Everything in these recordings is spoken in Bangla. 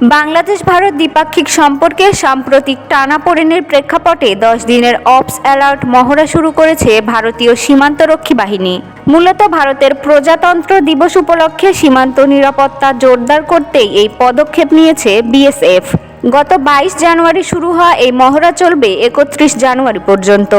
বাংলাদেশ ভারত দ্বিপাক্ষিক সম্পর্কে সাম্প্রতিক টানাপোড়েনের প্রেক্ষাপটে দশ দিনের অপস অ্যালার্ট মহড়া শুরু করেছে ভারতীয় সীমান্তরক্ষী বাহিনী। মূলত ভারতের প্রজাতন্ত্র দিবস উপলক্ষে সীমান্ত নিরাপত্তা জোরদার করতেই এই পদক্ষেপ নিয়েছে বিএসএফ। গত বাইশ জানুয়ারি শুরু হওয়া এই মহড়া চলবে একত্রিশ জানুয়ারি পর্যন্ত।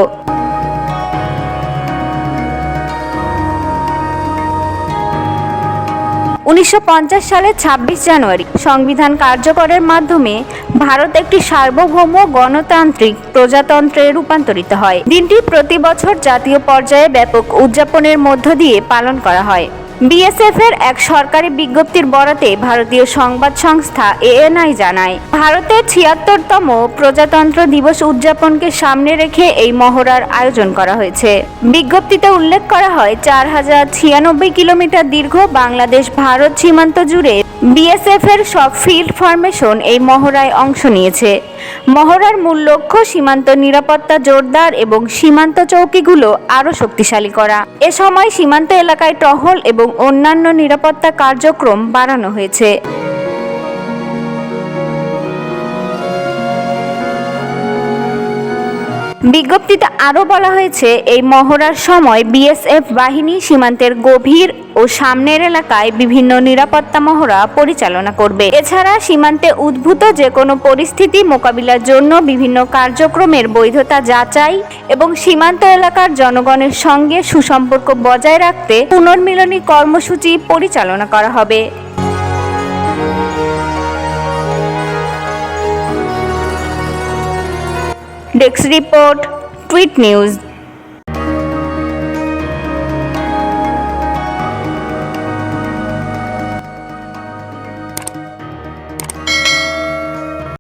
উনিশশো পঞ্চাশ সালের ২৬ জানুয়ারি সংবিধান কার্যকরের মাধ্যমে ভারত একটি সার্বভৌম গণতান্ত্রিক প্রজাতন্ত্রে রূপান্তরিত হয়। দিনটি প্রতি বছর জাতীয় পর্যায়ে ব্যাপক উদযাপনের মধ্য দিয়ে পালন করা হয়। বিএসএফ এর এক সরকারি বিজ্ঞপ্তির বরাতে ভারতীয় সংবাদ সংস্থা এএনআই জানায় ভারতের ছিয়াত্তরতম প্রজাতন্ত্র দিবস উদযাপনকে সামনে রেখে এই মহড়ার আয়োজন করা হয়েছে। বিজ্ঞপ্তিতে উল্লেখ করা হয়, চার হাজার ছিয়ানব্বই কিলোমিটার দীর্ঘ বাংলাদেশ ভারত সীমান্ত জুড়ে বিএসএফ এর সব ফিল্ড ফরমেশন এই মহড়ায় অংশ নিয়েছে। মহড়ার মূল লক্ষ্য সীমান্ত নিরাপত্তা জোরদার এবং সীমান্ত চৌকিগুলো আরও শক্তিশালী করা। এ সময় সীমান্ত এলাকায় টহল এবং অন্যান্য নিরাপত্তা কার্যক্রম বাড়ানো হয়েছে। বিজ্ঞপ্তিতে আরও বলা হয়েছে, এই মহড়ার সময় বিএসএফ বাহিনী সীমান্তের গভীর ও সামনের এলাকায় বিভিন্ন নিরাপত্তা মহড়া পরিচালনা করবে। এছাড়া সীমান্তে উদ্ভূত যে কোনো পরিস্থিতি মোকাবিলার জন্য বিভিন্ন কার্যক্রমের বৈধতা যাচাই এবং সীমান্ত এলাকার জনগণের সঙ্গে সুসম্পর্ক বজায় রাখতে পুনর্মিলনী কর্মসূচি পরিচালনা করা হবে। Desk report tweet news